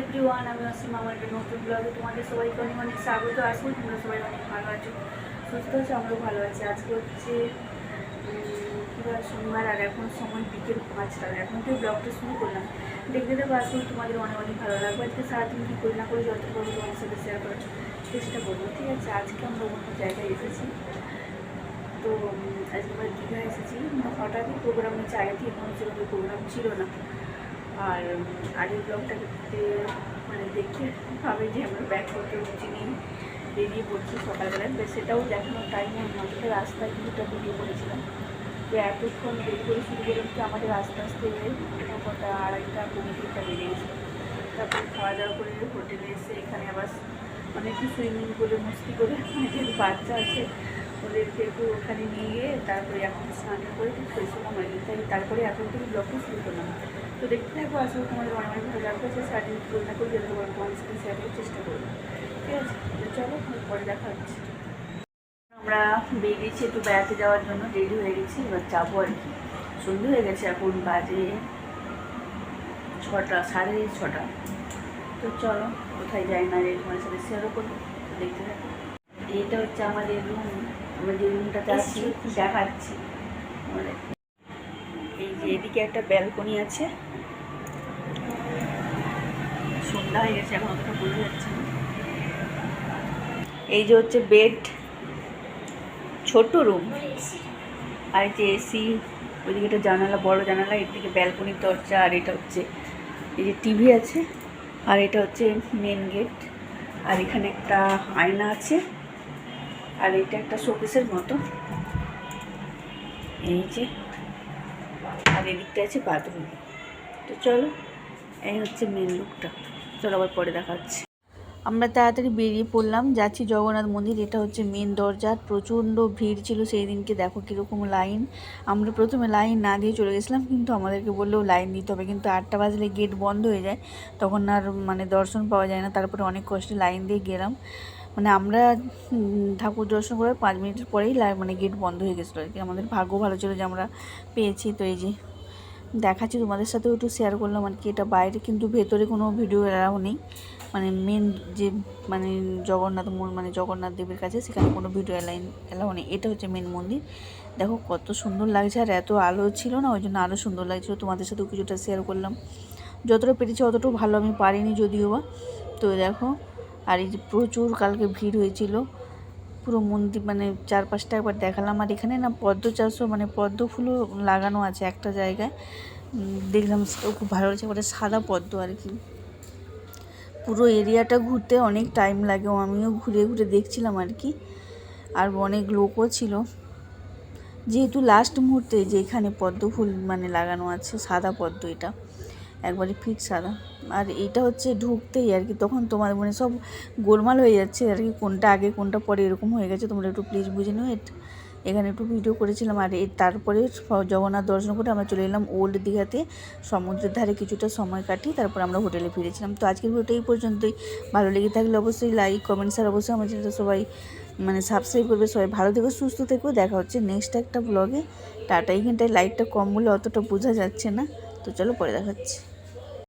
Everyone আমি আসিম আমার একটা নতুন ব্লগে তোমাদের সবাইকে অনেক অনেক স্বাগত। আসব তোমরা সবাই অনেক ভালো আছো সুস্থ আছো আমরাও ভালো আছি। আজকে হচ্ছে উম, কি বার সোমবার আর এখন সময় বিকেল পাঁচটা। এখন থেকে ব্লগটা শুরু করলাম। দেখতে দেখো আজকে তোমাদের অনেক অনেক ভালো লাগবে। আজকে সারাদিন কী করি না করি যত করব তোমার সাথে শেয়ার করার চেষ্টা করব ঠিক আছে? আজকে আমরা অন্য জায়গায় এসেছি। তো আজকে আমরা দীঘা এসেছি। হঠাৎই প্রোগ্রাম হচ্ছে আগে থেকে কোনো প্রোগ্রাম ছিল না। আর আগের ব্লগটা মানে দেখে ভাবে যে আমরা করতে উঠছি নিয়ে বেরিয়ে পড়ছি সকালবেলায় তো সেটাও দেখানোর টাইম আমাদের রাস্তায় কিছুটা ভিডিও করেছিলাম। তো এতক্ষণ দেরি করে শুরু করে হচ্ছে আমাদের আস্তে আস্তে কটা, আড়াইটা, পৌনে তিনটা বেরিয়ে গেছিল তারপর খাওয়া দাওয়া করে হোটেলে এসে এখানে আবার মানে একটু সুইমিং পুলে মস্তি করে যেহেতু বাচ্চা আছে, ওদেরকে একটু ওখানে নিয়ে গিয়ে তারপরে এখন স্নান করে একটু ফ্রেশ হলাম আর তাই তারপরে এখন থেকে ব্লগটা শুরু করলাম। তো দেখতে থাকব আসলে তোমাদের অনেক ভালো লাগবে। সে সারাদিন তুলনা করে যেতে পারব তোমার সাথে শেয়ার করার চেষ্টা করব। ঠিক আছে তো চলো পরে দেখা হচ্ছে। আমরা বেরিয়েছি একটু বেড়াতে যাওয়ার জন্য রেডি হয়ে গেছি এবার যাব আর কি। সন্ধে হয়ে গেছে এখন বাজে ছটা সাড়ে ছটা। তো চলো কোথায় যাই না যাই তোমার সাথে শেয়ারও করব। দেখতে থাকো। এইটা হচ্ছে আমাদের রুম আমরা যে রুমটাতে আছি দেখাচ্ছি। যে এদিকে একটা ব্যালকনি আছে। সন্ধ্যা হয়ে গেছে, এখন অতটা বোঝা যাচ্ছে না। এই যে হচ্ছে বেড ছোট রুম আর যে এসি ওইদিকে একটা জানালা, বড় জানালা, এদিকে ব্যালকনির দরজা, আর এটা হচ্ছে এই যে টিভি আছে, আর এটা হচ্ছে মেন গেট আর এখানে একটা আয়না আছে, আর এটা একটা শোকেসের মতো। এই যে আর এদিকটা আছে বাথরুম। তো চলো, এই হচ্ছে মেন লুকটা চলো আবার পরে দেখা হচ্ছে আমরা তাড়াতাড়ি বেরিয়ে পড়লাম, যাচ্ছি জগন্নাথ মন্দির, এটা হচ্ছে মেন দরজা। প্রচণ্ড ভিড় ছিল সেই দিনকে, দেখো কীরকম লাইন আমরা প্রথমে লাইন না দিয়ে চলে গেছিলাম, কিন্তু আমাদেরকে বললেও লাইন দিতে হবে। কিন্তু আটটা বাজলে গেট বন্ধ হয়ে যায়, তখন আর মানে দর্শন পাওয়া যায় না। তারপরে অনেক কষ্টে লাইন দিয়ে গেলাম। মানে আমরা ঠাকুর দর্শন করার পাঁচ মিনিটের পরেই মানে গেট বন্ধ হয়ে গেছিল আর কি। আমাদের ভাগ্য ভালো ছিল যে আমরা পেয়েছি। তো এই যে দেখাচ্ছি তোমাদের সাথেও একটু শেয়ার করলাম আর কি। এটা বাইরে কিন্তু ভেতরে কোনো ভিডিও এলাও নেই। মানে মেন যে মানে জগন্নাথ মন- মানে জগন্নাথ দেবের কাছে সেখানে কোনো ভিডিও এলাইন এলাও নেই। এটা হচ্ছে মেন মন্দির। দেখো কত সুন্দর লাগছে আর এত আলো ছিল না, ওই জন্য আরও সুন্দর লাগছিল। তোমাদের সাথেও কিছুটা শেয়ার করলাম। যতটা পেরেছি অতটাও ভালো আমি পারিনি যদিও বা। তো দেখো আর এই যে প্রচুর কালকে ভিড় হয়েছিল। পুরো মন্দির মানে চারপাশটা একবার দেখালাম। আর এখানে না পদ্ম চাষও মানে পদ্ম ফুলও লাগানো আছে একটা জায়গায়। দেখলাম সেটাও খুব ভালো লাগছে ওটা সাদা পদ্ম আর কি। পুরো এরিয়াটা ঘুরতে অনেক টাইম লাগে আমিও ঘুরে ঘুরে দেখছিলাম আর কি। আর অনেক লোকও ছিল। যেহেতু লাস্ট মুহূর্তে যে এখানে পদ্ম ফুল মানে লাগানো আছে, সাদা পদ্ম এটা। একবারে ফিট সাদা। আর এইটা হচ্ছে ঢুকতেই আর কি, তখন তোমার মানে সব গোলমাল হয়ে যাচ্ছে আর কি, কোনটা আগে কোনটা পরে এরকম হয়ে গেছে, তোমরা একটু প্লিজ বুঝে নিও। এখানে একটু ভিডিও করেছিলাম আর এর তারপরে জগন্নাথ দর্শন করে আমরা চলে এলাম ওল্ড দীঘাতে। সমুদ্রের ধারে কিছুটা সময় কাটিয়ে তারপর আমরা হোটেলে ফিরেছিলাম। তো আজকের ভিডিওটা এই পর্যন্তই। ভালো লেগে থাকলে অবশ্যই লাইক কমেন্টস আর অবশ্যই আমার চ্যানেলটা সবাই মানে সাবস্ক্রাইব করবে। সবাই ভালো থেকো, সুস্থ থেকো। দেখা হচ্ছে নেক্সট একটা ব্লগে টাটা এইখানটায় লাইটটা কম বলে অতটা বোঝা যাচ্ছে না। তো চলো পরে দেখা হচ্ছে।